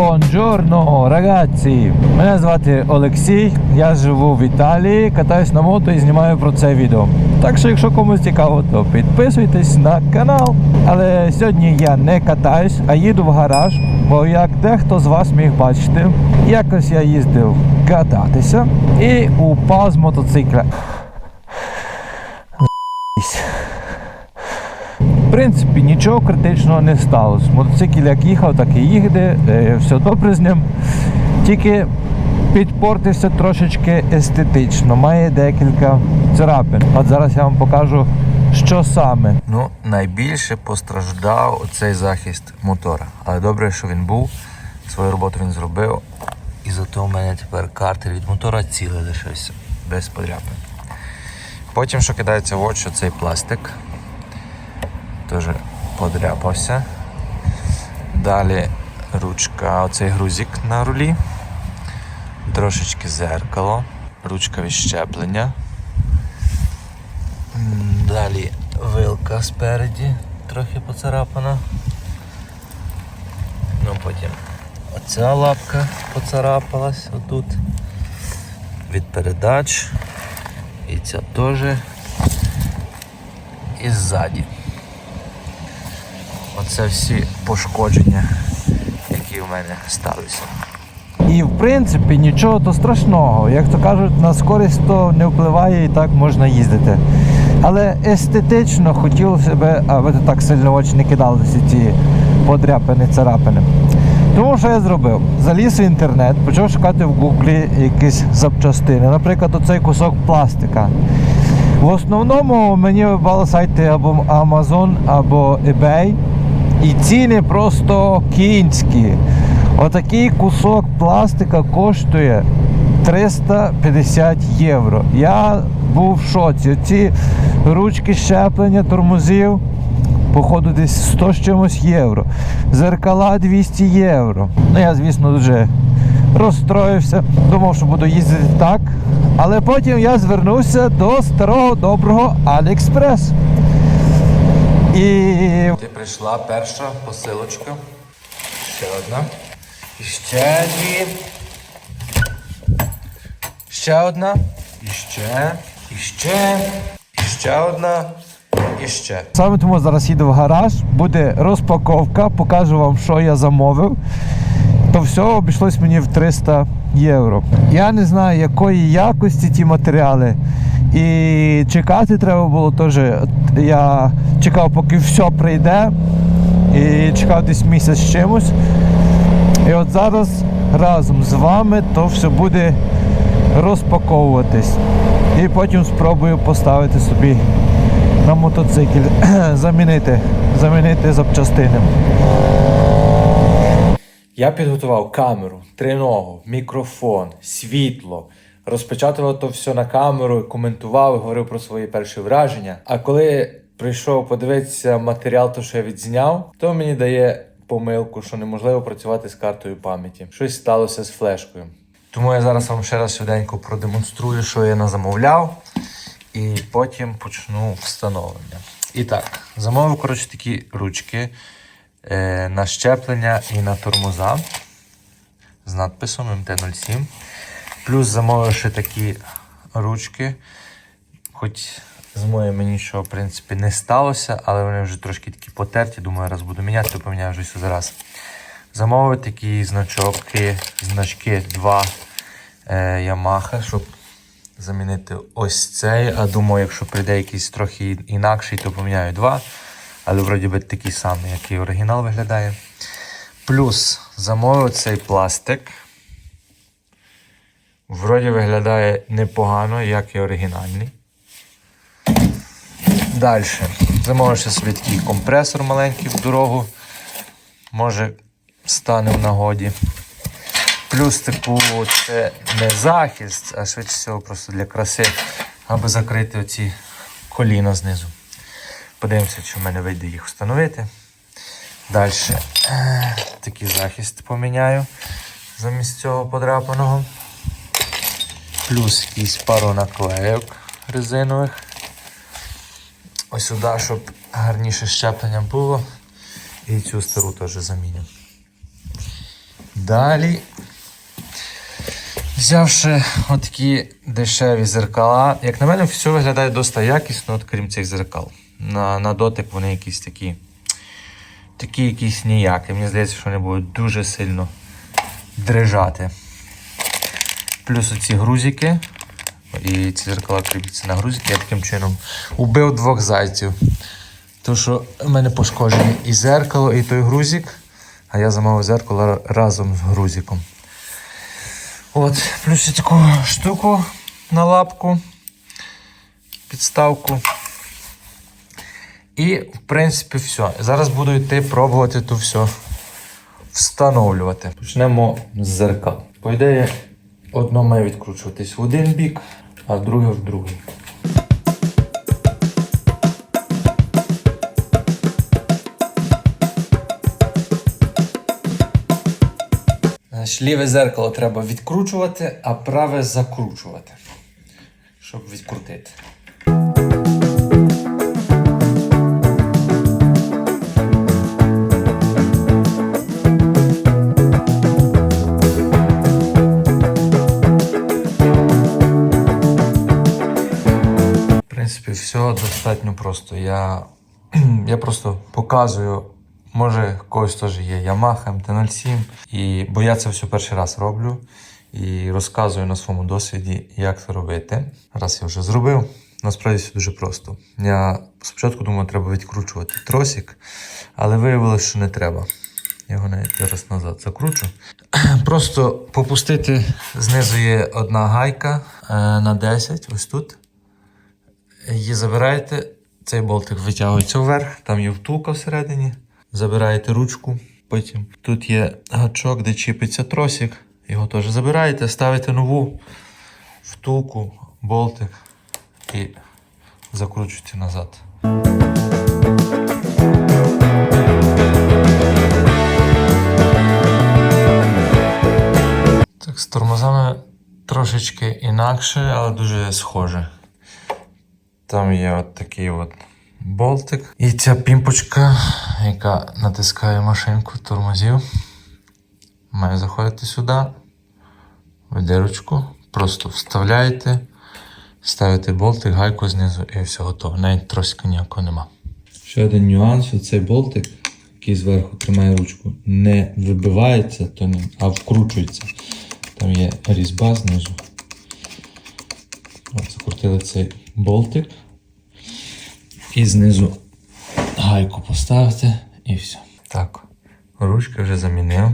Бонджорно, рагazzi! Мене звати Олексій, я живу в Італії, катаюсь на мото і знімаю про це відео. Так що, якщо комусь цікаво, то підписуйтесь на канал. Але сьогодні я не катаюсь, а їду в гараж, бо як дехто з вас міг бачити, якось я їздив кататися і упав з мотоцикля. Принципі, нічого критичного не сталося. Мотоцикл як їхав, так і їде, е, все добре з ним. Тільки підпортився трошечки естетично, має декілька царапин. От зараз я вам покажу, що саме. Ну, найбільше постраждав оцей захист мотора. Але добре, що він був, свою роботу він зробив. І зато в мене тепер картер від мотора цілий лишився, без подряпин. Потім, що кидається в очі, цей пластик. Теж подряпався. Далі ручка, оцей грузик на рулі. Трошечки зеркало, ручка від щеплення. Далі вилка спереді, трохи поцарапана. Ну потім оця лапка поцарапалась отут. Від передач. І ця теж. І ззаді. Оце всі пошкодження, які в мене сталися. І в принципі нічого то страшного. Як то кажуть, на скорість то не впливає і так можна їздити. Але естетично хотілося б, аби так сильно в очі не кидалися ці подряпини, царапини. Тому що я зробив? Заліз в інтернет, почав шукати в гуглі якісь запчастини, наприклад, оцей кусок пластика. В основному мені вибрали сайти або Amazon, або eBay. І ціни просто кінські. Отакий кусок пластика коштує 350 євро. Я був в шоці. Ці ручки щеплення тормозів, походу, десь 100 з чимось євро. Зеркала 200 євро. Ну я, звісно, дуже розстроївся. Думав, що буду їздити так. Але потім я звернувся до старого доброго Аліекспрес. І Ти прийшла перша посилочка. Ще одна. І ще дві. Ще одна. І ще. І ще. І ще одна. І ще. Саме тому зараз їду в гараж, буде розпаковка, покажу вам, що я замовив. То все обійшлось мені в 300 євро. Я не знаю, якої якості ті матеріали. І чекати треба було теж. Я чекав, поки все прийде. І чекав десь місяць з чимось. І от зараз разом з вами то все буде розпаковуватись. І потім спробую поставити собі на мотоцикл, замінити, замінити запчастини. Я підготував камеру, триногу, мікрофон, світло. Розпечатував то все на камеру, коментував, говорив про свої перші враження. А коли прийшов подивитися матеріал, то що я відзняв, то мені дає помилку, що неможливо працювати з картою пам'яті. Щось сталося з флешкою. Тому я зараз вам ще раз швиденько продемонструю, що я назамовляв, і потім почну встановлення. І так, замовив коротше такі ручки е, на щеплення і на тормоза з надписом МТ-07. Плюс замовив ще такі ручки. Хоч з моїми нічого, в принципі, не сталося, але вони вже трошки такі потерті. Думаю, раз буду міняти, то поміняю вже все зараз. Замовив такі значки, значки 2 е, Yamaha, щоб замінити ось цей. А думаю, якщо прийде якийсь трохи інакший, то поміняю два. Але вроді би такий самий, як і оригінал виглядає. Плюс замовив цей пластик. Вроді виглядає непогано, як і оригінальний. Далі. Замовив ще собі такий компресор маленький в дорогу. Може стане в нагоді. Плюс, типу, це не захист, а швидше всього просто для краси, аби закрити оці коліна знизу. Подивимося, чи в мене вийде їх встановити. Далі е, такий захист поміняю замість цього подрапаного. Плюс якісь пару наклейок резинових. Ось сюди, щоб гарніше щеплення було. І цю стару теж заміню. Далі. Взявши отакі дешеві зеркала, як на мене, все виглядає досить якісно, от, крім цих зеркал. На, на дотик вони якісь такі. Такі якісь ніякі. Мені здається, що вони будуть дуже сильно дрижати. Плюс оці грузики. І ці зеркала кріпляться на грузики. Я таким чином убив двох зайців. То, що в мене пошкоджені і зеркало, і той грузик, а я замовив зеркало разом з грузиком. От, плюс я таку штуку на лапку, підставку. І, в принципі, все. Зараз буду йти пробувати то все встановлювати. Почнемо з зеркал. По ідеї, одно має відкручуватись в один бік, а друге в другий. Ліве зеркало треба відкручувати, а праве закручувати, щоб відкрутити. Достатньо просто. Я, я просто показую, може, когось теж є Yamaha MT-07, і, бо я це все перший раз роблю і розказую на своєму досвіді, як це робити. Раз я вже зробив. Насправді все дуже просто. Я спочатку думав, треба відкручувати тросик, але виявилося, що не треба. Я його навіть зараз назад закручу. Просто попустити знизу є одна гайка е, на 10, ось тут. Її забираєте, цей болтик витягується вверх, там є втулка всередині. Забираєте ручку, потім тут є гачок, де чіпиться тросик. Його теж забираєте, ставите нову втулку, болтик і закручуєте назад. Так, з тормозами трошечки інакше, але дуже схоже. Там є от такий от болтик. І ця пімпочка, яка натискає машинку тормозів, має заходити сюди, в дирочку, просто вставляєте, ставите болтик, гайку знизу і все готово. Навіть тросика ніякого нема. Ще один нюанс: оцей болтик, який зверху тримає ручку, не вибивається, а вкручується. Там є різьба знизу. От, закрутили цей болтик. І знизу гайку поставити і все. Так, ручки вже замінив.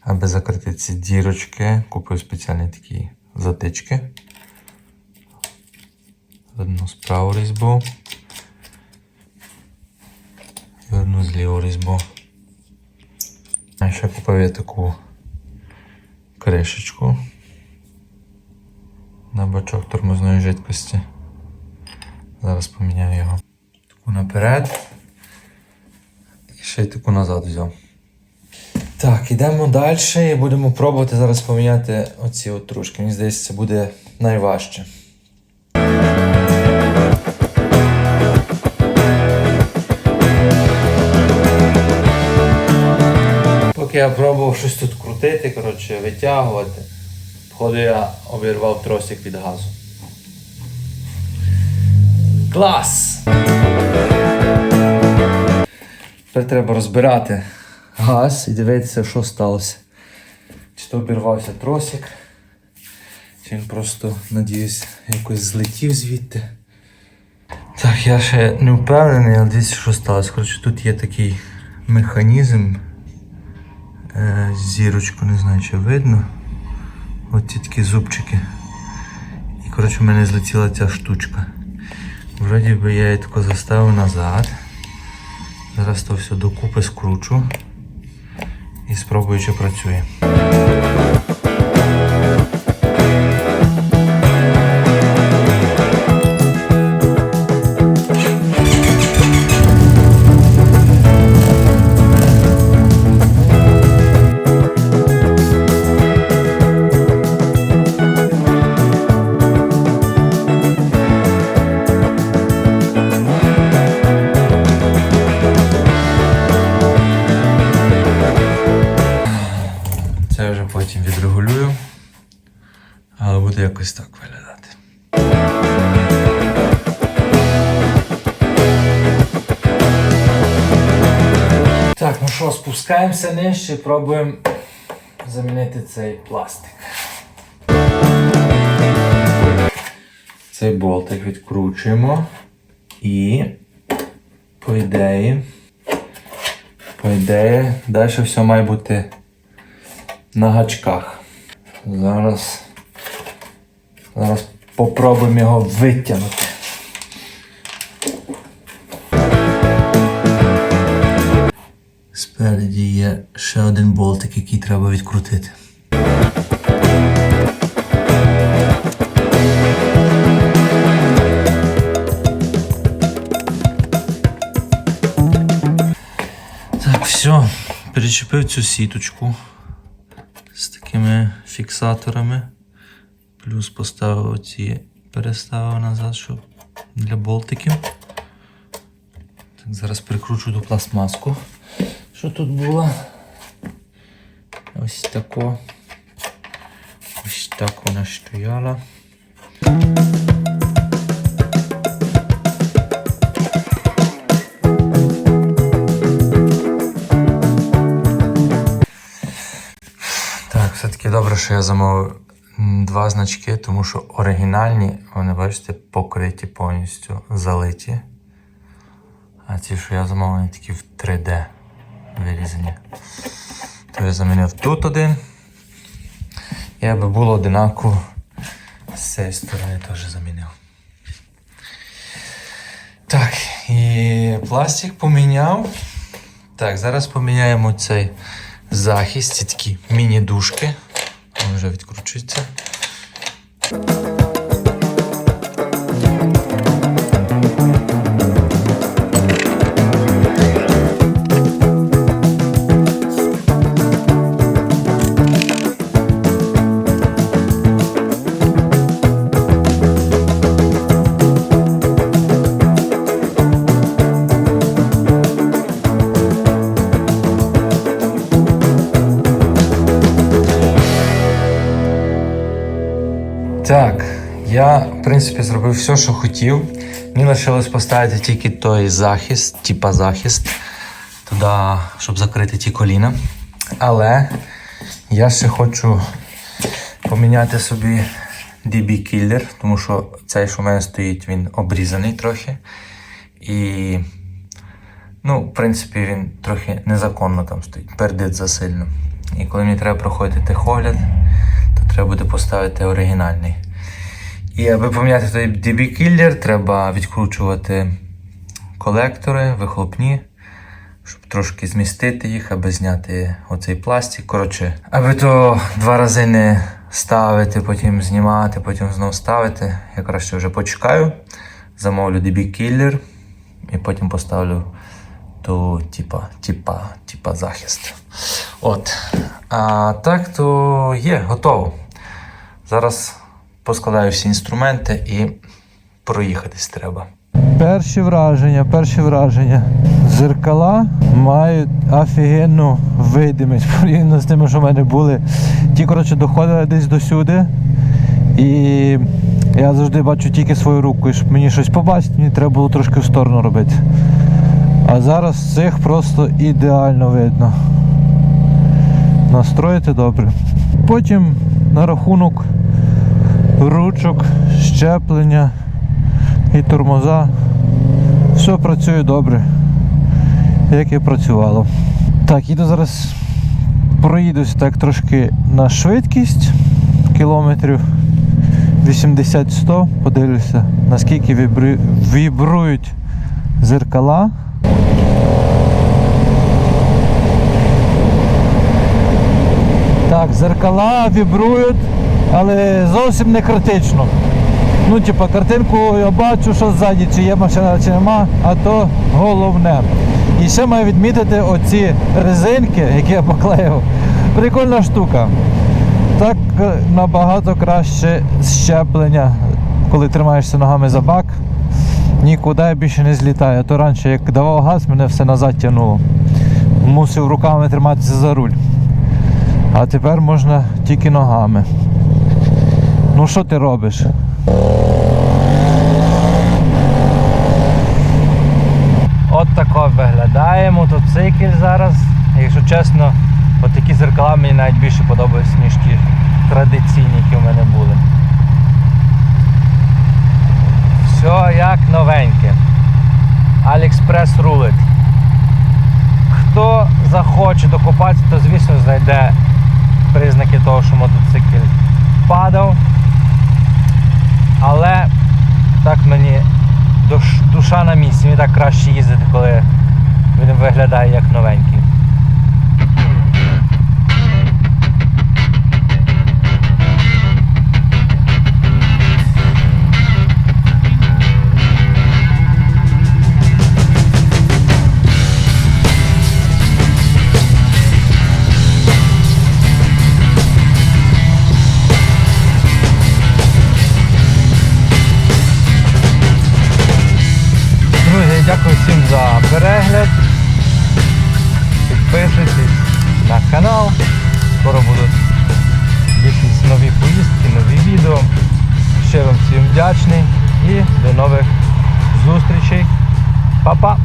Аби закрити ці дірочки, купив спеціальні такі затички. Одну з праву різьбу. І одну з ліву різьбу. А ще купив я таку кришечку на бачок тормозної жидкості. Зараз поміняю його. Таку наперед. І ще й таку назад взяв. Так, ідемо далі і будемо пробувати зараз поміняти оці от трушки. Мені здається, це буде найважче. Поки я пробував щось тут крутити, коротше, витягувати, походу я обірвав тросик від газу. Клас! Тепер треба розбирати газ і дивитися, що сталося. Чи то обірвався тросик, чи він просто, надіюсь, якось злетів звідти. Так, я ще не впевнений, але дивіться, що сталося. Коротше, тут є такий механізм. Е, зірочку, не знаю, чи видно. Ось ці такі зубчики. І коротше в мене злетіла ця штучка. Вроді би я її тако заставив назад. Зараз то все докупи скручу і спробую, чи працює. Якось так виглядати. Так, ну що, спускаємося нижче, пробуємо замінити цей пластик. Цей болтик відкручуємо і по ідеї, по ідеї, далі все має бути на гачках. Зараз, зараз попробуємо його витягнути. Спереді є ще один болтик, який треба відкрутити. Так, все, перечепив цю сіточку з такими фіксаторами. Плюс поставив ці, переставив назад, щоб для болтиків. Так, зараз прикручу ту пластмаску. Що тут було? Ось тако. Ось так вона стояла. Так, все-таки добре, що я замовив два значки, тому що оригінальні, вони, бачите, покриті повністю залиті. А ці, що я замовив, вони такі в 3D вирізані. То я замінив тут один. І аби було одинаково, з цієї сторони теж замінив. Так, і пластик поміняв. Так, зараз поміняємо цей захист, ці такі міні-дужки. Він вже відкручується. Принципі, зробив все, що хотів. Мені лишилось поставити тільки той захист, типа захист, туди, щоб закрити ті коліна. Але я ще хочу поміняти собі DB Killer, тому що цей, що в мене стоїть, він обрізаний трохи. І, ну, в принципі, він трохи незаконно там стоїть, пердить засильно. І коли мені треба проходити техогляд, то треба буде поставити оригінальний. І аби поміняти той DB Killer, треба відкручувати колектори, вихлопні, щоб трошки змістити їх, аби зняти оцей пластик. Коротше, аби то два рази не ставити, потім знімати, потім знов ставити. Я краще вже почекаю, замовлю DB Killer і потім поставлю ту, типа, типа, типа захист. От. А так то є, готово. Зараз поскладаю всі інструменти і проїхатись треба. Перші враження, перші враження. Зеркала мають офігенну видимість порівняно з тими, що в мене були. Ті, коротше, доходили десь до сюди. І я завжди бачу тільки свою руку. І щоб мені щось побачити, мені треба було трошки в сторону робити. А зараз цих просто ідеально видно. Настроїти добре. Потім на рахунок ручок, щеплення і тормоза. Все працює добре, як і працювало. Так, їду зараз проїдусь так трошки на швидкість кілометрів 80-100, подивлюся, наскільки вібру- вібрують зеркала. Так, зеркала вібрують, але зовсім не критично. Ну, типа, картинку я бачу, що ззаді, чи є машина, чи нема, а то головне. І ще маю відмітити оці резинки, які я поклеїв. Прикольна штука. Так е, набагато краще щеплення, коли тримаєшся ногами за бак. Нікуди більше не злітає. То раніше, як давав газ, мене все назад тягнуло. Мусив руками триматися за руль. А тепер можна тільки ногами. Ну що ти робиш? От тако виглядає мотоцикл зараз. Якщо чесно, от такі зеркала мені навіть більше подобаються, ніж ті традиційні, які в мене були. Все як новеньке. Аліекспрес рулить. Хто захоче докопатися, то звісно знайде признаки того, що мотоцикл падав. Але так мені душа на місці. Мені так краще їздити, коли він виглядає як новенький. Скоро будуть якісь нові поїздки, нові відео. Ще вам всім вдячний і до нових зустрічей. Па-па!